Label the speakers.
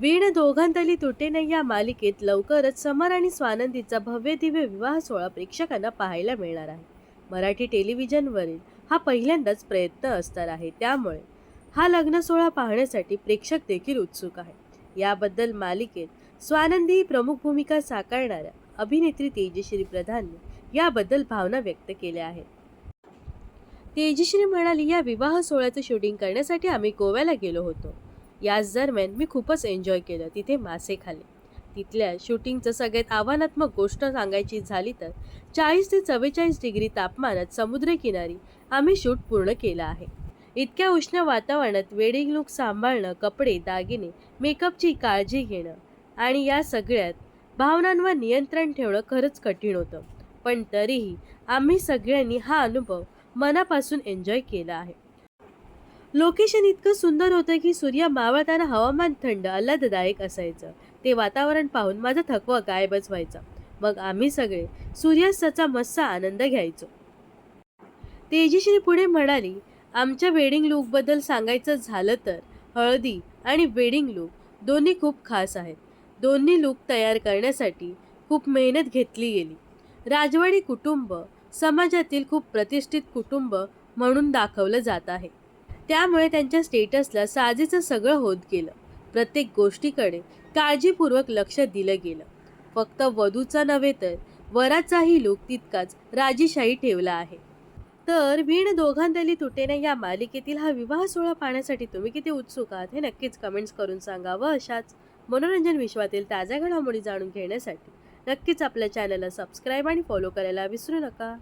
Speaker 1: वीण दोघांतली तुटे नाही या मालिकेत लवकरच समर आणि स्वानंदीचा भव्य दिव्य विवाह सोहळा प्रेक्षकांना पाहायला मिळणार आहे. मराठी टेलिव्हिजनवरील हा पहिल्यांदाच प्रयत्न असणार आहे. त्यामुळे हा लग्न सोहळा पाहण्यासाठी प्रेक्षक देखील उत्सुक आहे याबद्दल मालिकेत स्वानंदी ही प्रमुख भूमिका साकारणाऱ्या अभिनेत्री तेजश्री प्रधानने याबद्दल भावना व्यक्त केल्या आहेत. तेजश्री म्हणाली या विवाह सोहळ्याचं शूटिंग करण्यासाठी आम्ही गोव्याला गेलो होतो. याच दरम्यान मी खूपच एन्जॉय केलं तिथे मासे खाल्ले तिथल्या शूटिंगचं सगळ्यात आव्हानात्मक गोष्ट सांगायची झाली तर चाळीस ते चव्वेचाळीस डिग्री तापमानात समुद्रकिनारी आम्ही शूट पूर्ण केलं आहे. इतक्या उष्ण वातावरणात वेडिंग लुक सांभाळणं कपडे दागिने मेकअपची काळजी घेणं आणि या सगळ्यात भावनांवर नियंत्रण ठेवणं खरंच कठीण होतं. पण तरीही आम्ही सगळ्यांनी हा अनुभव मनापासून एन्जॉय केला आहे. लोकेशन इतकं सुंदर होतं की सूर्य मावळताना हवामान थंड आल्हाददायक असायचं. ते वातावरण पाहून माझा थकवा गायबच व्हायचा. मग आम्ही सगळे सूर्यास्ताचा मस्त आनंद घ्यायचो. तेजश्री पुढे म्हणाली आमच्या वेडिंग लुकबद्दल सांगायचं झालं तर हळदी आणि वेडिंग लुक दोन्ही खूप खास आहेत. दोन्ही लुक तयार करण्यासाठी खूप मेहनत घेतली गेली. राजवाडी कुटुंब समाजातील खूप प्रतिष्ठित कुटुंब म्हणून दाखवलं जात आहे. त्यामुळे त्यांच्या स्टेटसला साजेचं सगळं होत गेलं. प्रत्येक गोष्टीकडे काळजीपूर्वक लक्ष दिलं गेलं. फक्त वधूचा नव्हे तर वराचाही लूक तितकाच राजीशाही ठेवला आहे. तर वीण दोघांदली तुटेने या मालिकेतील हा विवाह सोहळा पाहण्यासाठी तुम्ही किती उत्सुक आहात हे नक्कीच कमेंट्स करून सांगा व अशाच मनोरंजन विश्वातील ताज्या घडामोडी जाणून घेण्यासाठी. नक्कीच आपल्या चॅनलला सबस्क्राईब आणि फॉलो करायला विसरू नका.